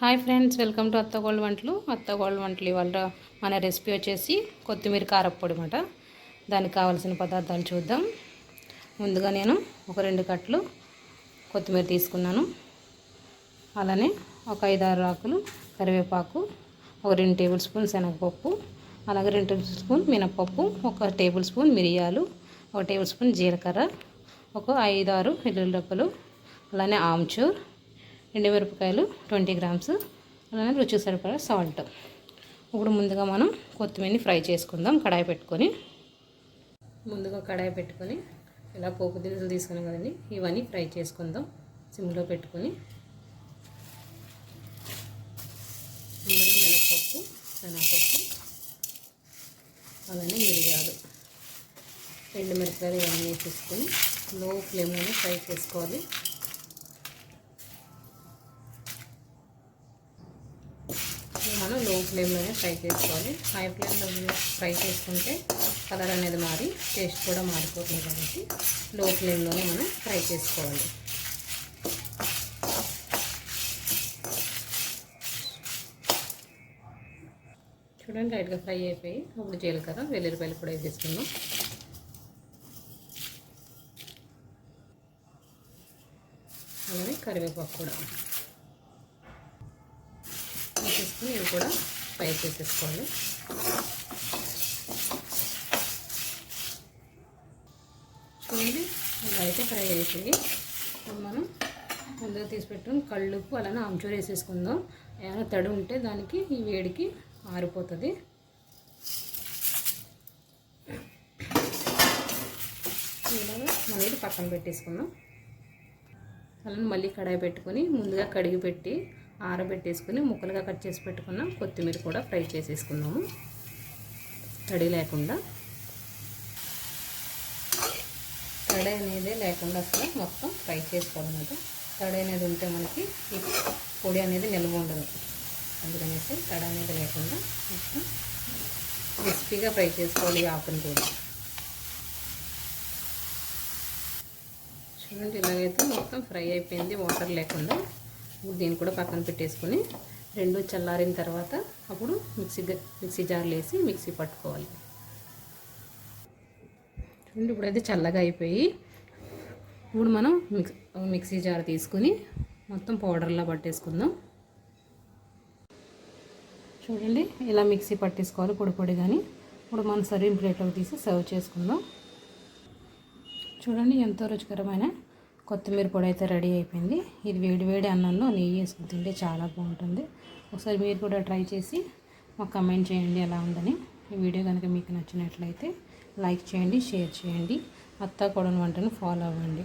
Hi friends welcome to Atta gold వంటలు Atta gold వంటలు ఇవాళ మన రెసిపీ వచ్చేసి కొత్తిమీర కారప్పొడి అనమాట దానికి కావాల్సిన పదార్థాలు చూద్దాం. ముందుగా నేను ఒక రెండు కట్టలు కొత్తిమీర తీసుకున్నాను. అలానే ఒక ఐదారు ఆకులు కరివేపాకు ఒక రెండు టేబుల్ స్పూన్ శనగపప్పు అలాగే రెండు టేబుల్ స్పూన్ మినపప్పు ఒక టేబుల్ స్పూన్ మిరియాలు ఒక టేబుల్ స్పూన్ జీలకర్ర ఒక ఐదారు వెల్లుల్లిపలు అలానే ఆమ్చూర్ ఎండుమిరపకాయలు ట్వంటీ గ్రామ్స్. అలానే రుచి సరిపడా సాల్ట్. ఇప్పుడు ముందుగా మనం కొత్తిమీరని ఫ్రై చేసుకుందాం కడాయి పెట్టుకొని. ముందుగా కడాయి పెట్టుకొని ఇలా పోపు దినుసులు తీసుకున్నాం కదండి ఇవన్నీ ఫ్రై చేసుకుందాం సిమ్లో పెట్టుకొని. ముందుగా మినపప్పు శనగపప్పు అలానే మిరియాలు. ఎండు మిరపకాయలు ఇవన్నీ వేసేసుకొని లో ఫ్లేమ్లోనే ఫ్రై చేసుకోవాలి. మనం లో ఫ్లేమ్లోనే ఫ్రై చేసుకోవాలి. హై ఫ్లేమ్లో ఫ్రై చేసుకుంటే కలర్ అనేది మారి టేస్ట్ కూడా మారిపోతుంది కాబట్టి లో ఫ్లేమ్లోనే మనం ఫ్రై చేసుకోవాలి. చూడండి లైట్గా ఫ్రై అయిపోయి ఇప్పుడు జీలకర్ర వెల్లుల్లిపాయలు కూడా వేసేసుకుందాం. అలానే కరివేపాకు కూడా. వేసి ఇవి కూడా ఫ్రై చేసేసుకోవాలి. చూడండి ఇలా అయితే ఫ్రై అయిపోయి మనం ముందుగా తీసి పెట్టుకుని కళ్ళుప్పు అలానే ఆమ్చూరు వేసేసుకుందాం. ఏమైనా తడి ఉంటే దానికి ఈ వేడికి ఆరిపోతుంది. ఇలాగా మనం ఇది పక్కన పెట్టేసుకుందాం. అలానే మళ్ళీ కడాయి పెట్టుకొని ముందుగా కడిగి పెట్టి ఆరబెట్టేసుకుని ముక్కలుగా కట్ చేసి పెట్టుకున్న కొత్తిమీర కూడా ఫ్రై చేసేసుకున్నాము తడి లేకుండా. తడి అనేది లేకుండా అసలు మొత్తం ఫ్రై చేసుకోవాలన్నమాట తడి అనేది ఉంటే మనకి ఈ పొడి అనేది నిల్వ ఉండదు. అందుకనేసి తడి అనేది లేకుండా మొత్తం క్రిస్పీగా ఫ్రై చేసుకోవాలి ఈ ఆకుని కూడా. చూడండి ఇలాగైతే మొత్తం ఫ్రై అయిపోయింది. వాటర్ లేకుండా. దీన్ని కూడా పక్కన పెట్టేసుకొని రెండు చల్లారిన తర్వాత అప్పుడు మిక్సీ మిక్సీ జార్లు వేసి మిక్సీ పట్టుకోవాలి. చూడండి ఇప్పుడైతే చల్లగా అయిపోయి ఇప్పుడు మనం మిక్స్ మిక్సీ జార్ తీసుకుని మొత్తం పౌడర్లా పట్టేసుకుందాం. చూడండి ఇలా మిక్సీ పట్టేసుకోవాలి పొడి పొడి కానీ ఇప్పుడు మనం సర్వింగ్ ప్లేట్లోకి తీసి సర్వ్ చేసుకుందాం. చూడండి ఎంతో రుచికరమైన కొత్తిమీర పొడి అయితే రెడీ అయిపోయింది. ఇది వేడి వేడి అన్నంలో నెయ్యి వేసుకుని తింటే చాలా బాగుంటుంది. ఒకసారి మీరు కూడా ట్రై చేసి మాకు కమెంట్ చేయండి ఎలా ఉందని. ఈ వీడియో కనుక మీకు నచ్చినట్లయితే లైక్ చేయండి షేర్ చేయండి. అత్త కొడని వంటను ఫాలో అవ్వండి.